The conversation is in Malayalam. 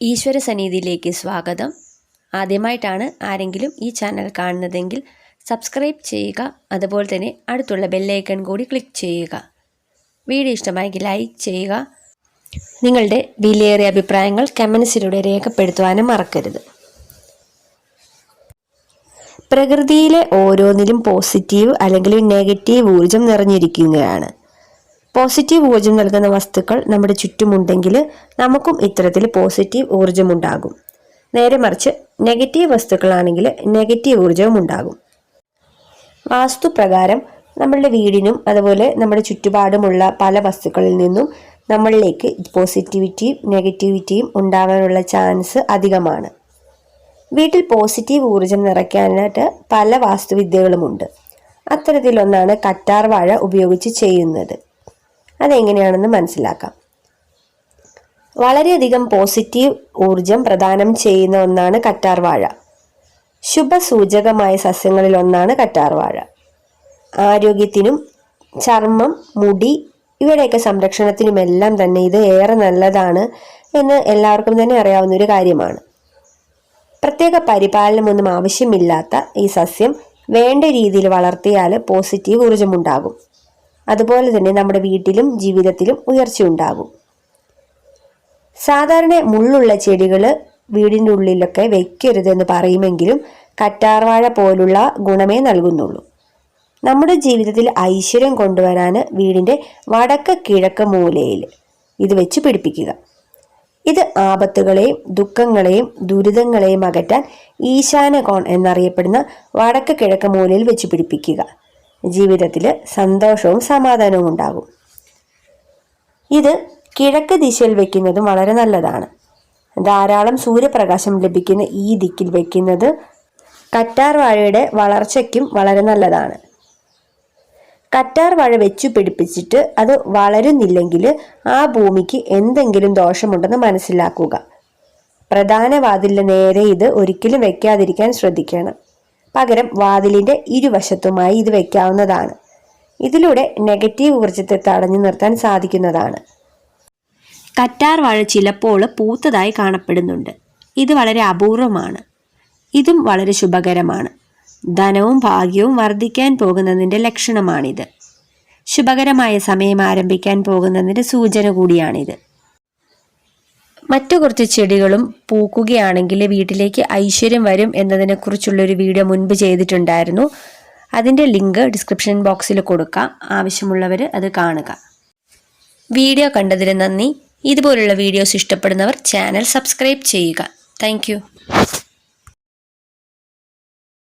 ഈശ്വര സന്നിധിയിലേക്ക് സ്വാഗതം. ആദ്യമായിട്ടാണ് ആരെങ്കിലും ഈ ചാനൽ കാണുന്നതെങ്കിൽ സബ്സ്ക്രൈബ് ചെയ്യുക അതുപോലെ തന്നെ അടുത്തുള്ള ബെല്ലൈക്കൺ കൂടി ക്ലിക്ക് ചെയ്യുക. വീഡിയോ ഇഷ്ടമായെങ്കിൽ ലൈക്ക് ചെയ്യുക. നിങ്ങളുടെ വിലയേറിയ അഭിപ്രായങ്ങൾ കമൻസിലൂടെ രേഖപ്പെടുത്തുവാനും മറക്കരുത്. പ്രകൃതിയിലെ ഓരോന്നിലും പോസിറ്റീവ് അല്ലെങ്കിൽ നെഗറ്റീവ് ഊർജം നിറഞ്ഞിരിക്കുകയാണ്. പോസിറ്റീവ് ഊർജം നൽകുന്ന വസ്തുക്കൾ നമ്മുടെ ചുറ്റുമുണ്ടെങ്കിൽ നമുക്കും ഇത്തരത്തിൽ പോസിറ്റീവ് ഊർജമുണ്ടാകും നേരെ മറിച്ച് നെഗറ്റീവ് വസ്തുക്കളാണെങ്കിൽ നെഗറ്റീവ് ഊർജവും ഉണ്ടാകും. വാസ്തുപ്രകാരം നമ്മളുടെ വീടിനും അതുപോലെ നമ്മുടെ ചുറ്റുപാടുമുള്ള പല വസ്തുക്കളിൽ നിന്നും നമ്മളിലേക്ക് പോസിറ്റിവിറ്റിയും നെഗറ്റിവിറ്റിയും ഉണ്ടാകാനുള്ള ചാൻസ് അധികമാണ്. വീട്ടിൽ പോസിറ്റീവ് ഊർജം നിറയ്ക്കാനായിട്ട് പല വാസ്തുവിദ്യകളുമുണ്ട്. അത്തരത്തിലൊന്നാണ് കറ്റാർ വാഴ ഉപയോഗിച്ച് ചെയ്യുന്നത്. അതെങ്ങനെയാണെന്ന് മനസ്സിലാക്കാം. വളരെയധികം പോസിറ്റീവ് ഊർജം പ്രദാനം ചെയ്യുന്ന ഒന്നാണ് കറ്റാർവാഴ ശുഭസൂചകമായ സസ്യങ്ങളിൽ ഒന്നാണ് കറ്റാർവാഴ ആരോഗ്യത്തിനും ചർമ്മം മുടി ഇവയുടെയൊക്കെ സംരക്ഷണത്തിനുമെല്ലാം തന്നെ ഇത് ഏറെ നല്ലതാണ് എന്ന് എല്ലാവർക്കും തന്നെ അറിയാവുന്ന ഒരു കാര്യമാണ്. പ്രത്യേക പരിപാലനമൊന്നും ആവശ്യമില്ലാത്ത ഈ സസ്യം വേണ്ട രീതിയിൽ വളർത്തിയാൽ പോസിറ്റീവ് ഊർജമുണ്ടാകും അതുപോലെ തന്നെ നമ്മുടെ വീട്ടിലും ജീവിതത്തിലും ഉയർച്ചയുണ്ടാകും സാധാരണ മുള്ളുള്ള ചെടികൾ വീടിന്റെ ഉള്ളിലൊക്കെ വെക്കരുതെന്ന് പറയുമെങ്കിലും കറ്റാർവാഴ പോലുള്ള ഗുണമേ നൽകുന്നുള്ളൂ. നമ്മുടെ ജീവിതത്തിൽ ഐശ്വര്യം കൊണ്ടുവരാൻ വീടിന്റെ വടക്ക് കിഴക്ക് മൂലയിൽ ഇത് വെച്ച് പിടിപ്പിക്കുക. ഇത് ആപത്തുകളെയും ദുഃഖങ്ങളെയും ദുരിതങ്ങളെയും അകറ്റാൻ ഈശാന കോൺ എന്നറിയപ്പെടുന്ന വടക്ക് കിഴക്ക് മൂലയിൽ വെച്ച് പിടിപ്പിക്കുക. ജീവിതത്തിൽ സന്തോഷവും സമാധാനവും ഉണ്ടാകും. ഇത് കിഴക്ക് ദിശയിൽ വെക്കുന്നതും വളരെ നല്ലതാണ്. ധാരാളം സൂര്യപ്രകാശം ലഭിക്കുന്ന ഈ ദിക്കിൽ വെക്കുന്നത് കറ്റാർ വാഴയുടെ വളർച്ചയ്ക്കും വളരെ നല്ലതാണ്. കറ്റാർ വാഴ വെച്ചു പിടിപ്പിച്ചിട്ട് അത് വളരുന്നില്ലെങ്കിൽ ആ ഭൂമിക്ക് എന്തെങ്കിലും ദോഷമുണ്ടെന്ന് മനസ്സിലാക്കുക. പ്രധാന വാതിലിന് നേരെ ഇത് ഒരിക്കലും വെക്കാതിരിക്കാൻ ശ്രദ്ധിക്കണം. പകരം വാതിലിന്റെ ഇരുവശത്തുമായി ഇത് വെക്കാവുന്നതാണ്. ഇതിലൂടെ നെഗറ്റീവ് ഊർജത്തെ തടഞ്ഞു നിർത്താൻ സാധിക്കുന്നതാണ്. കറ്റാർ വാഴ ചിലപ്പോൾ പൂത്തതായി കാണപ്പെടുന്നുണ്ട്. ഇത് വളരെ അപൂർവമാണ്. ഇതും വളരെ ശുഭകരമാണ്. ധനവും ഭാഗ്യവും വർദ്ധിക്കാൻ പോകുന്നതിന്റെ ലക്ഷണമാണിത്. ശുഭകരമായ സമയം ആരംഭിക്കാൻ പോകുന്നതിന്റെ സൂചന കൂടിയാണിത്. മറ്റു കുറച്ച് ചെടികളും പൂക്കുകയാണെങ്കിൽ വീട്ടിലേക്ക് ഐശ്വര്യം വരും എന്നതിനെക്കുറിച്ചുള്ളൊരു വീഡിയോ മുൻപ് ചെയ്തിട്ടുണ്ടായിരുന്നു. അതിന്റെ ലിങ്ക് ഡിസ്ക്രിപ്ഷൻ ബോക്സിൽ കൊടുക്കാം. ആവശ്യമുള്ളവർ അത് കാണുക. വീഡിയോ കണ്ടതിന് നന്ദി. ഇതുപോലുള്ള വീഡിയോസ് ഇഷ്ടപ്പെടുന്നവർ ചാനൽ സബ്സ്ക്രൈബ് ചെയ്യുക. താങ്ക്